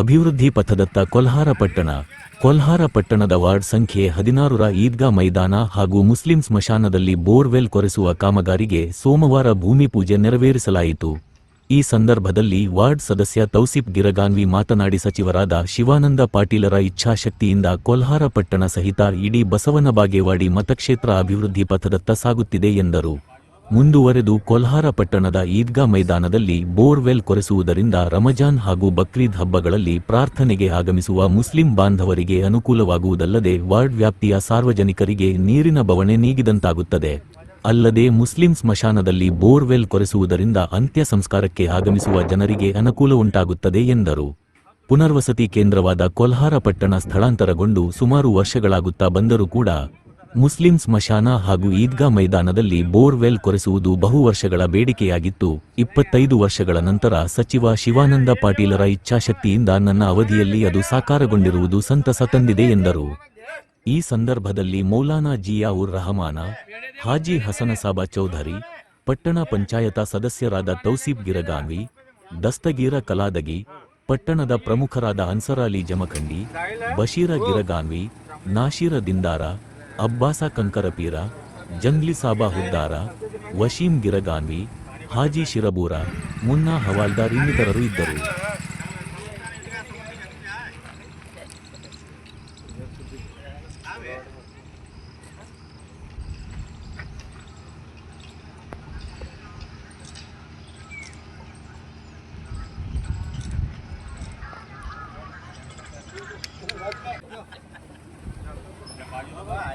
ಅಭಿವೃದ್ಧಿ ಪಥದತ್ತ ಕೊಲ್ಹಾರ ಪಟ್ಟಣ. ಕೊಲ್ಹಾರ ಪಟ್ಟಣದ ವಾರ್ಡ್ ಸಂಖ್ಯೆ ಹದಿನಾರರ ಈದ್ಗಾ ಮೈದಾನ ಹಾಗೂ ಮುಸ್ಲಿಂ ಸ್ಮಶಾನದಲ್ಲಿ ಬೋರ್ವೆಲ್ ಕೊರೆಸುವ ಕಾಮಗಾರಿಗೆ ಸೋಮವಾರ ಭೂಮಿ ಪೂಜೆ ನೆರವೇರಿಸಲಾಯಿತು. ಈ ಸಂದರ್ಭದಲ್ಲಿ ವಾರ್ಡ್ ಸದಸ್ಯ ತೌಸಿಫ್ ಗಿರಗಾನ್ವಿ ಮಾತನಾಡಿ ಸಚಿವರಾದ ಶಿವಾನಂದ ಪಾಟೀಲರ ಇಚ್ಛಾಶಕ್ತಿಯಿಂದ ಕೊಲ್ಹಾರ ಪಟ್ಟಣ ಸಹಿತ ಇಡೀ ಬಸವನ ಬಾಗೇವಾಡಿ ಮತಕ್ಷೇತ್ರ ಅಭಿವೃದ್ಧಿ ಪಥದತ್ತ ಸಾಗುತ್ತಿದೆ ಎಂದರು. ಮುಂದುವರೆದು ಕೊಲ್ಹಾರ ಪಟ್ಟಣದ ಈದ್ಗಾ ಮೈದಾನದಲ್ಲಿ ಬೋರ್ವೆಲ್ ಕೊರೆಸುವುದರಿಂದ ರಮಜಾನ್ ಹಾಗೂ ಬಕ್ರೀದ್ ಹಬ್ಬಗಳಲ್ಲಿ ಪ್ರಾರ್ಥನೆಗೆ ಆಗಮಿಸುವ ಮುಸ್ಲಿಂ ಬಾಂಧವರಿಗೆ ಅನುಕೂಲವಾಗುವುದಲ್ಲದೆ ವಾರ್ಡ್ ವ್ಯಾಪ್ತಿಯ ಸಾರ್ವಜನಿಕರಿಗೆ ನೀರಿನ ಬವಣೆ ನೀಗಿದಂತಾಗುತ್ತದೆ. ಅಲ್ಲದೆ ಮುಸ್ಲಿಂ ಸ್ಮಶಾನದಲ್ಲಿ ಬೋರ್ವೆಲ್ ಕೊರೆಸುವುದರಿಂದ ಅಂತ್ಯ ಸಂಸ್ಕಾರಕ್ಕೆ ಆಗಮಿಸುವ ಜನರಿಗೆ ಅನುಕೂಲ ಉಂಟಾಗುತ್ತದೆ ಎಂದರು. ಪುನರ್ವಸತಿ ಕೇಂದ್ರವಾದ ಕೊಲ್ಹಾರ ಪಟ್ಟಣ ಸ್ಥಳಾಂತರಗೊಂಡು ಸುಮಾರು ವರ್ಷಗಳಾಗುತ್ತಾ ಬಂದರೂ ಕೂಡ ಮುಸ್ಲಿಂ ಸ್ಮಶಾನ ಹಾಗೂ ಈದ್ಗಾ ಮೈದಾನದಲ್ಲಿ ಬೋರ್ವೆಲ್ ಕೊರೆಸುವುದು ಬಹು ವರ್ಷಗಳ ಬೇಡಿಕೆಯಾಗಿತ್ತು. ಇಪ್ಪತ್ತೈದು ವರ್ಷಗಳ ನಂತರ ಸಚಿವ ಶಿವಾನಂದ ಪಾಟೀಲರ ಇಚ್ಛಾಶಕ್ತಿಯಿಂದ ನನ್ನ ಅವಧಿಯಲ್ಲಿ ಅದು ಸಾಕಾರಗೊಂಡಿರುವುದು ಸಂತಸ ತಂದಿದೆ ಎಂದರು. ಈ ಸಂದರ್ಭದಲ್ಲಿ ಮೌಲಾನಾ ಜಿಯಾ ಉರ್ ರಹಮಾನ, ಹಾಜಿ ಹಸನಸಾಬಾ ಚೌಧರಿ, ಪಟ್ಟಣ ಪಂಚಾಯತ ಸದಸ್ಯರಾದ ತೌಸೀಬ್ ಗಿರಗಾನ್ವಿ, ದಸ್ತಗೀರ ಕಲಾದಗಿ, ಪಟ್ಟಣದ ಪ್ರಮುಖರಾದ ಅನ್ಸರಾಲಿ ಜಮಖಂಡಿ, ಬಶೀರ ಗಿರಗಾನ್ವಿ, ನಾಶೀರ ದಿಂದಾರ ಅಬ್ಬಾಸ ಕಂಕರಪೀರ ಜಂಗ್ಲಿ ಸಾಬಾ ಹುದ್ದಾರ ವಶೀಂ ಗಿರಗಾನ್ವಿ ಹಾಜಿ ಶಿರಬೂರ ಮುನ್ನಾ ಹವಾಲ್ದಾರ್ ಇನ್ನಿತರರು ಇದ್ದರು.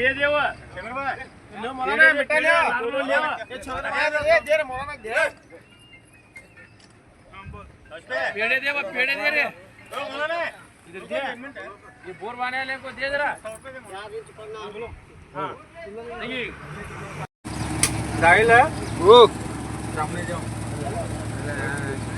ये देव नो मौलाना बेटा ले लालू ले ये छोरा ये दे मौलाना दे पेड़े दे वो पेड़े दे रे ओ मौलाना इधर दे ये बोर वाले ले को दे जरा हाँ नहीं जाहिल है वो सामने जाओ